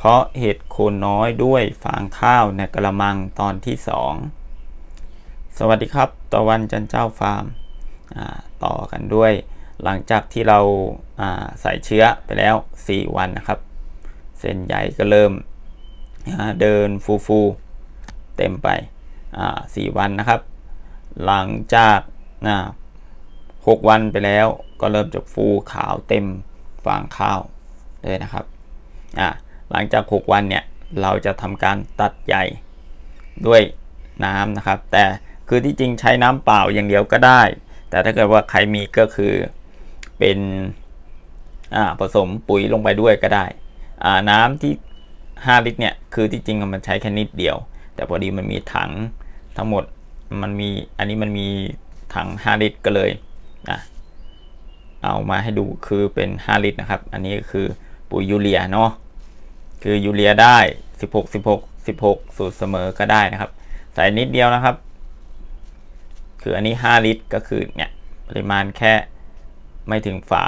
เพราะเห็ดโคนน้อยด้วยฟางข้าวในกระมังตอนที่สองสวัสดีครับตะวันจันเจ้าฟาร์มต่อกันด้วย หลังจากที่เราาใส่เชื้อไปแล้ว 4 วันนะครับ เส้นใหญ่ก็เริ่มเดินฟูฟูเต็มไปสี่วันนะครับ หลังจากาหกวันไปแล้วก็เริ่มจากฟูขาวเต็มฟางข้าวเลยนะครับอ่า หลังจาก 6 วันเนี่ยเราจะทำการตัดใยด้วยน้ำนะครับ แต่คือที่จริงใช้น้ำเปล่าอย่างเดียวก็ได้ แต่ถ้าเกิดว่าใครมีก็คือเป็นผสมปุ๋ยลงไปด้วยก็ได้น้ำที่ 5 ลิตรเนี่ยคือที่จริงมันใช้แค่นิดเดียว แต่พอดีมันมีถังทั้งหมดมันมีอันนี้มันมีถัง 5 ลิตรก็เลยนะเอามาให้ดูคือเป็น 5 ลิตรนะครับ อันนี้ก็คือปุ๋ยยูเรียเนาะ คือยูเรียได้ 16 16 16 สูตรเสมอก็ได้นะครับ ใส่นิดเดียวนะครับ คืออันนี้ 5 ลิตรก็คือเนี่ยปริมาณแค่ไม่ถึงฝา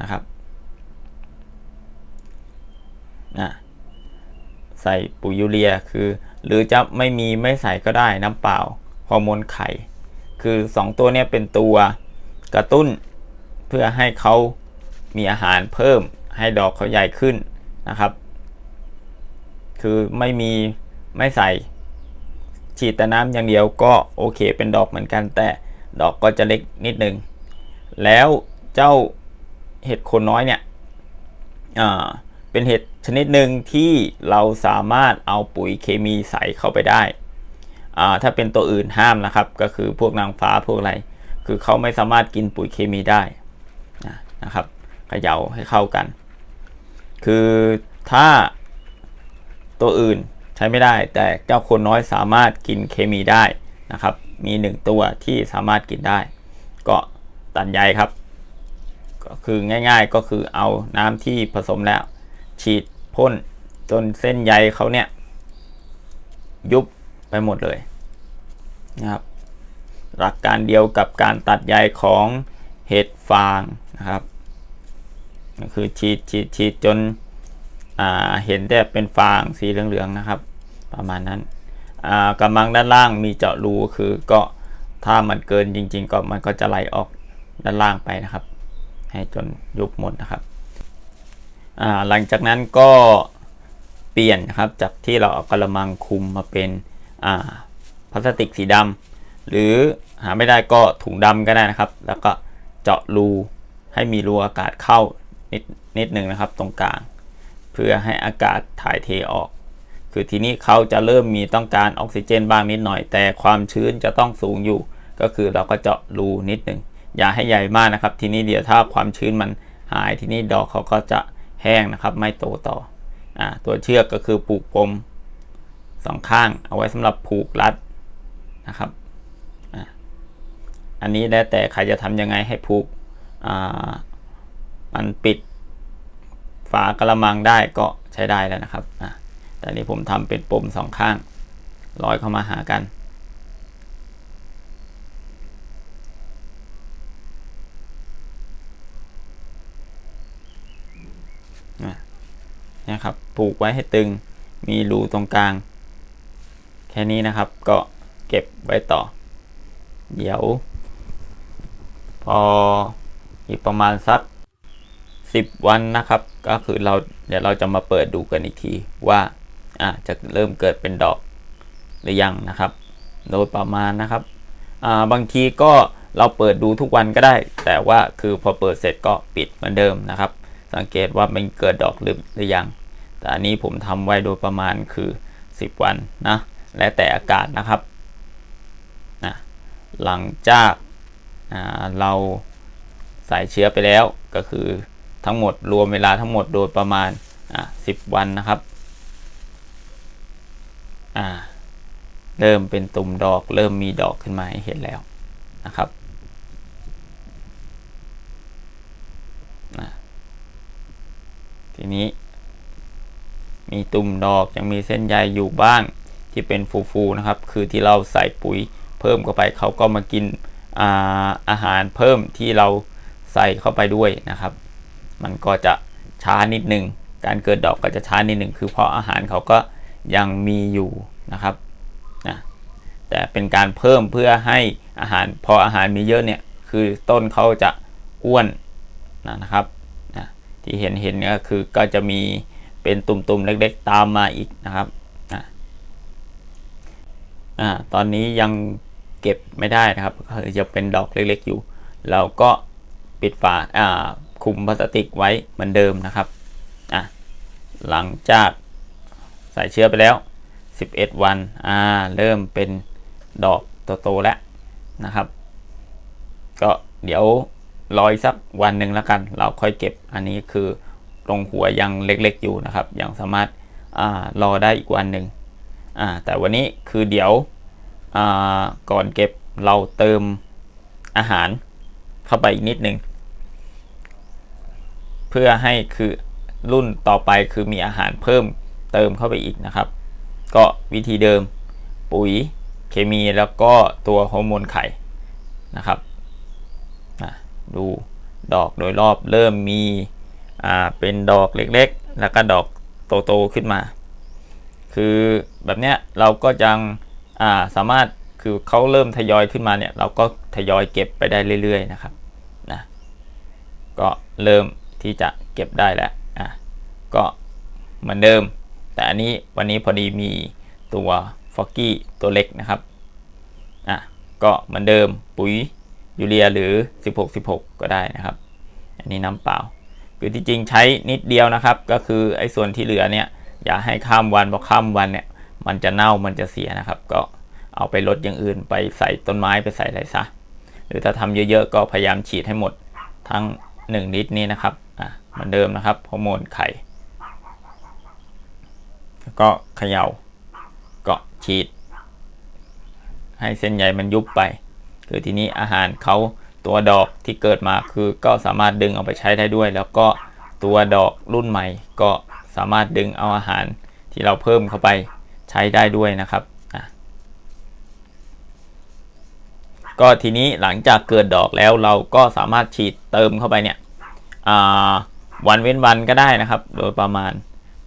นะครับนะใส่ปุ๋ยยูเรียคือ หรือจะไม่มีไม่ใส่ก็ได้น้ำเปล่าฮอร์โมนไข่ คือ 2 ตัวเนี้ยเป็นตัวกระตุ้นเพื่อให้เขามีอาหารเพิ่มให้ดอกเขาใหญ่ขึ้น นะครับ คือไม่มีไม่ใส่ฉีดแต่น้ำอย่างเดียวก็โอเคเป็นดอกเหมือนกัน แต่ดอกก็จะเล็กนิดนึง แล้วเจ้าเห็ดโคนน้อยเนี่ยเป็นเห็ดชนิดหนึ่งที่เราสามารถเอาปุ๋ยเคมีใส่เข้าไปได้ถ้าเป็นตัวอื่นห้ามนะครับ ก็คือพวกนางฟ้าพวกอะไร คือเขาไม่สามารถกินปุ๋ยเคมีได้นะครับเขย่าให้เข้ากัน คือถ้าตัวอื่นใช้ไม่ได้ แต่เจ้าคนน้อยสามารถกินเคมีได้นะครับ มีหนึ่งตัวที่สามารถกินได้ ก็ตัดใยครับ ก็คือง่ายๆก็คือเอาน้ำที่ผสมแล้ว ฉีดพ่นจนเส้นใยเขาเนี่ย ยุบไปหมดเลยนะครับหลักการเดียวกับการตัดใยของเห็ดฟางนะครับ ก็คือฉีดฉีดฉีดจนเห็นแต่เป็นฟางสีเหลืองๆนะครับ ประมาณนั้นกำลังด้านล่างมีเจาะรูคือก็ถ้ามันเกินจริง ๆ ก็มันก็จะไหลออกด้านล่างไปนะครับ ให้จนยุบหมดนะครับหลังจากนั้นก็เปลี่ยนนะครับจากที่เราเอากระมังคุมมาเป็นพลาสติกสีดำหรือหาไม่ได้ก็ถุงดำก็ได้นะครับ แล้วก็เจาะรูให้มีรูอากาศเข้า นิดนิดหนึ่งนะครับตรงกลาง เพื่อให้อากาศถ่ายเทออก คือทีนี้เขาจะเริ่มมีต้องการออกซิเจนบ้างนิดหน่อย แต่ความชื้นจะต้องสูงอยู่ ก็คือเราก็เจาะรูนิดหนึ่งอย่าให้ใหญ่มากนะครับ ทีนี้เดี๋ยวถ้าความชื้นมันหายทีนี้ดอกเขาก็จะแห้งนะครับไม่โตต่ออตัวเชือกก็คือปลูกปมสองข้างเอาไว้สำหรับผูกรัดนะครับออันนี้แล้วแต่ใครจะทำยังไงให้ผูกอ่า มันปิดฝากระมังได้ก็ใช้ได้แล้วนะครับอ่าแต่นี้ผมทำเป็นปมสองข้างร้อยเข้ามาหากัน นะครับปลูกไว้ให้ตึง มีรูตรงกลาง แค่นี้นะครับ ก็เก็บไว้ต่อ เดี๋ยว พออีกประมาณสัก 10 วันนะครับ ก็คือเราเดี๋ยวเราจะมาเปิดดูกันอีกทีว่าอ่าจะเริ่มเกิดเป็นดอกหรือยังนะครับ โดยประมาณนะครับอ่าบางทีก็เราเปิดดูทุกวันก็ได้ แต่ว่าคือพอเปิดเสร็จก็ปิดเหมือนเดิมนะครับ สังเกตว่ามันเกิดดอกหรือหรือยัง แต่อันนี้ผมทำไว้โดยประมาณคือ 10 วันนะและแต่อากาศนะครับนะหลังจากเราใส่เชื้อไปแล้วก็คือ ทั้งหมดรวมเวลาทั้งหมดโดยประมาณ10วันนะครับเริ่มเป็นตุ่มดอก เริ่มมีดอกขึ้นมาให้เห็นแล้วนะครับทีนี้ มีตุ่มดอกยังมีเส้นใยอยู่บ้างที่เป็นฟูๆนะครับ คือที่เราใส่ปุ๋ยเพิ่มเข้าไปเขาก็มากินอาอาหารเพิ่มที่เราใส่เข้าไปด้วยนะครับ มันก็จะช้านิดนึง การเกิดดอกก็จะช้านิดหนึ่งคือเพราะอาหารเขาก็ยังมีอยู่นะครับนะแต่เป็นการเพิ่มเพื่อให้อาหารพออาหารมีเยอะเนี่ยคือต้นเขาจะอ้วนนะนะครับนะที่เห็นเห็นเนี่ยก็คือก็จะมีเป็นตุ่มๆเล็กๆตามมาอีกนะครับนะอ่าตอนนี้ยังเก็บไม่ได้นะครับก็คือจะเป็นดอกเล็กๆอยู่ เราก็ปิดฝาอ่า คลุมพลาสติกไว้เหมือนเดิมนะครับอะหลังจากใส่เชื้อไปแล้ว 11 วันอ่าเริ่มเป็นดอกโตๆแล้วนะครับ ก็เดี๋ยวรออีกสักวันหนึ่งแล้วกัน เราค่อยเก็บอันนี้คือตรงหัวยังเล็กๆอยู่นะครับ ยังสามารถอารอได้อีกวันหนึ่งอ่าแต่วันนี้คือเดี๋ยวอ่าก่อนเก็บเราเติมอาหารเข้าไปอีกนิดหนึ่ง เพื่อให้คือรุ่นต่อไปคือมีอาหารเพิ่มเติมเข้าไปอีกนะครับ ก็วิธีเดิมปุ๋ยเคมีแล้วก็ตัวฮอร์โมนไข่นะครับอะดูดอกโดยรอบเริ่มมีอ่าเป็นดอกเล็กๆ แล้วก็ดอกโตๆขึ้นมา คือแบบเนี้ยเราก็ยังอ่าสามารถคือเขาเริ่มทยอยขึ้นมาเนี่ยเราก็ทยอยเก็บไปได้เรื่อยๆนะครับนะก็เริ่ม ที่จะเก็บได้แล้วอะก็เหมือนเดิม แต่อันนี้วันนี้พอดีมีตัวฟอกกี้ตัวเล็กนะครับอะก็เหมือนเดิมปุ๋ยยูเรียหรือ 16 16 ก็ได้นะครับ อันนี้น้ำเปล่า คือที่จริงใช้นิดเดียวนะครับ ก็คือไอ้ส่วนที่เหลือเนี่ยอย่าให้ข้ามวันเพราะข้ามวันเนี่ยมันจะเน่ามันจะเสียนะครับ ก็เอาไปลดอย่างอื่นไปใส่ต้นไม้ไปใส่อะไรซะหรือถ้าทำเยอะๆก็พยายามฉีดให้หมดทั้ง 1 ลิตรนี้นะครับ อะเหมือนเดิมนะครับฮอร์โมนไข่แล้วก็เขยา่าก็ฉีด ให้เส้นใยมันยุบไป คือทีนี้อาหารเขาตัวดอกที่เกิดมาคือก็สามารถดึงเอาไปใช้ได้ด้วย แล้วก็ตัวดอกรุ่นใหม่ ก็สามารถดึงเอาอาหารที่เราเพิ่มเข้าไปใช้ได้ด้วยนะครับอะก็ทีนี้หลังจากเกิดดอกแล้วเราก็สามารถฉีดเติมเข้าไปเนี่ย วันเว้นวันก็ได้นะครับ โดยประมาณ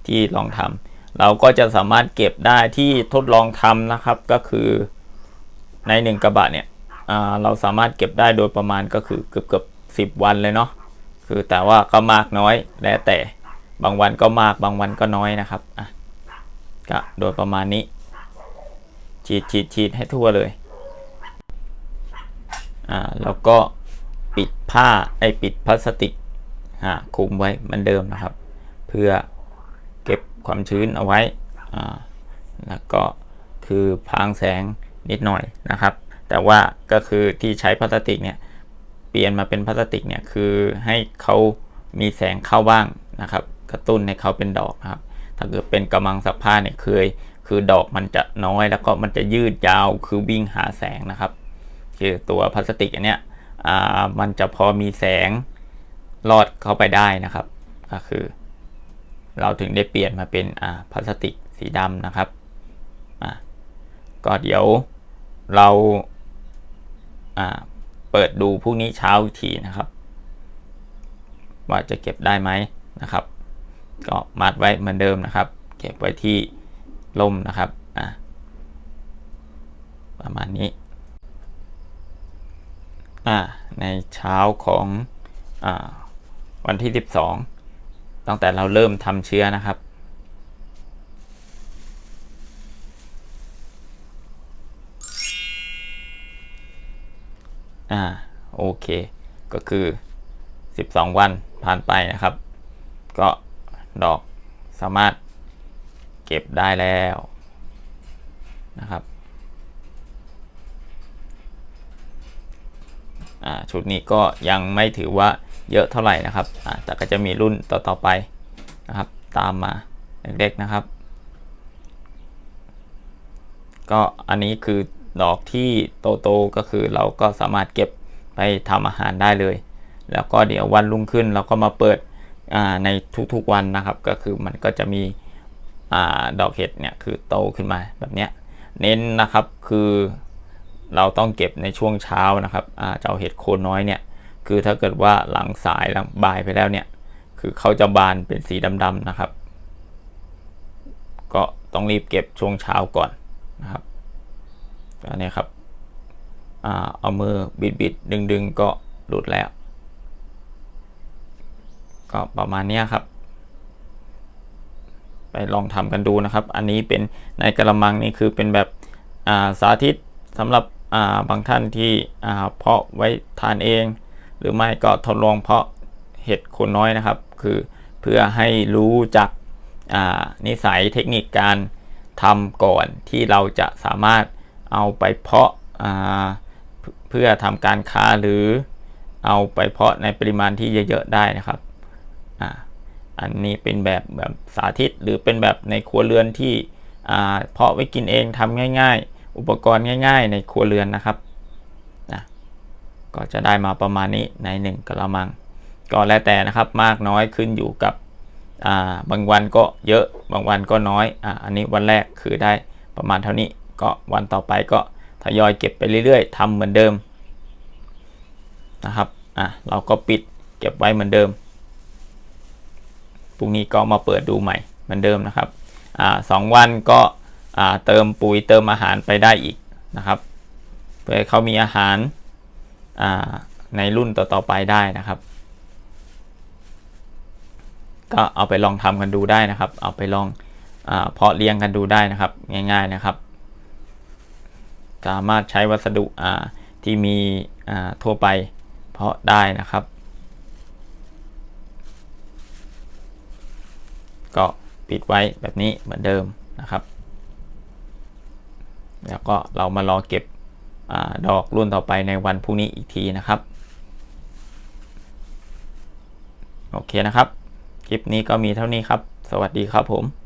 ที่ลองทำเราก็จะสามารถเก็บได้ที่ทดลองทำนะครับก็คือในหนึ่งกระบะเนี่ยเราสามารถเก็บได้โดยประมาณก็คือเกือบเกือบสิบวันเลยเนาะคือแต่ว่าก็มากน้อยแล้วแต่บางวันก็มากบางวันก็น้อยนะครับอะก็โดยประมาณนี้ ฉีดฉีดฉีดให้ทั่วเลยอ่าแล้วก็ปิดผ้าไอปิดพลาสติก คุมไว้เหมือนเดิมนะครับ เพื่อเก็บความชื้นเอาไว้แล้วก็คือพรางแสงนิดหน่อยนะครับ แต่ว่าก็คือที่ใช้พลาสติกเนี่ยเปลี่ยนมาเป็นพลาสติกเนี่ยคือให้เขามีแสงเข้าบ้างนะครับ กระตุ้นให้เขาเป็นดอกนะครับ ถ้าเกิดเป็นกำมังสักผ้าเนี่ยเคย คือดอกมันจะน้อยแล้วก็มันจะยืดยาวคือวิ่งหาแสงนะครับ คือตัวพลาสติกอันเนี้ยมันจะพอมีแสง ลอดเข้าไปได้นะครับ ก็คือ เราถึงได้เปลี่ยนมาเป็นพลาสติกสีดำนะครับก็เดี๋ยวเราเปิดดูพรุ่งนี้เช้าทีนะครับ ว่าจะเก็บได้ไหมนะครับ ก็มัดไว้เหมือนเดิมนะครับ เก็บไว้ที่ล่มนะครับประมาณนี้ในเช้าของอ วันที่ 12 ตั้งแต่เราเริ่มทำเชื้อนะครับอ่าโอเค ก็คือ 12 วันผ่านไปนะครับ ก็ดอกสามารถเก็บได้แล้วนะครับอ่าชุดนี้ก็ยังไม่ถือว่า เยอะเท่าไหร่นะครับแต่ก็จะมีรุ่นต่อๆไปนะครับ ตามมาเล็กๆนะครับ ก็อันนี้คือดอกที่โตๆก็คือเราก็สามารถเก็บไปทำอาหารได้เลย แล้วก็เดี๋ยววันรุ่งขึ้นเราก็มาเปิดในทุกๆวันนะครับ ก็คือมันก็จะมีอดอกเห็ดเนี่ยคือโตขึ้นมาแบบเนี้ยเน้นนะครับคือเราต้องเก็บในช่วงเช้านะครับเจ้าเห็ดโคนน้อยเนี่ย คือถ้าเกิดว่าหลังสายหลังบ่ายไปแล้วเนี่ย คือเขาจะบานเป็นสีดำๆนะครับ ก็ต้องรีบเก็บช่วงเช้าก่อนนะครับอันนี้ครับอเอามือบิดบิดดึงดึงก็หลุดแล้ว ก็ประมาณนี้ครับ ไปลองทำกันดูนะครับ อันนี้เป็นในกระมังนี่คือเป็นแบบาสาธิตสำหรับาบางท่านที่เพาะไว้ทานเอง หรือไม่ก็ทดลองเพาะเห็ดโคนน้อยนะครับ คือเพื่อให้รู้จักนิสัยเทคนิคการทำก่อนที่เราจะสามารถเอาไปเพาะาเพื่อทำการค้าหรือเอาไปเพาะในปริมาณที่เยอะๆได้นะครับออันนี้เป็นแบบแบบสาธิตหรือเป็นแบบในครัวเรือนที่เพาะไว้กินเองทำง่าย ๆ อุปกรณ์ง่าย ๆ ในครัวเรือนนะครับ ก็จะได้มาประมาณนี้ในหนึ่งกระมัง ก็แล้วแต่นะครับมากน้อยขึ้นอยู่กับอ่าบางวันก็เยอะบางวันก็น้อยอ่าอันนี้วันแรกคือได้ประมาณเท่านี้ ก็วันต่อไปก็ทยอยเก็บไปเรื่อยๆทำเหมือนเดิมนะครับอะเราก็ปิดเก็บไว้เหมือนเดิมพรุ่งนี้ก็มาเปิดดูใหม่เหมือนเดิมนะครับอ่าสองวันก็อ่าเติมปุ๋ยเติมอาหารไปได้อีกนะครับเพื่อเขามีอาหาร ในรุ่นต่อๆไปได้นะครับ ก็เอาไปลองทำกันดูได้นะครับ เอาไปลองอเพาะเลี้ยงกันดูได้นะครับ ง่าย ๆนะครับ สามารถใช้วัสดุที่มีทั่วไปเพาะได้นะครับ ก็ปิดไว้แบบนี้เหมือนเดิมนะครับ แล้วก็เรามารอเก็บ ดอกรุ่นต่อไปในวันพรุ่งนี้อีกทีนะครับ โอเคนะครับ คลิปนี้ก็มีเท่านี้ครับ สวัสดีครับผม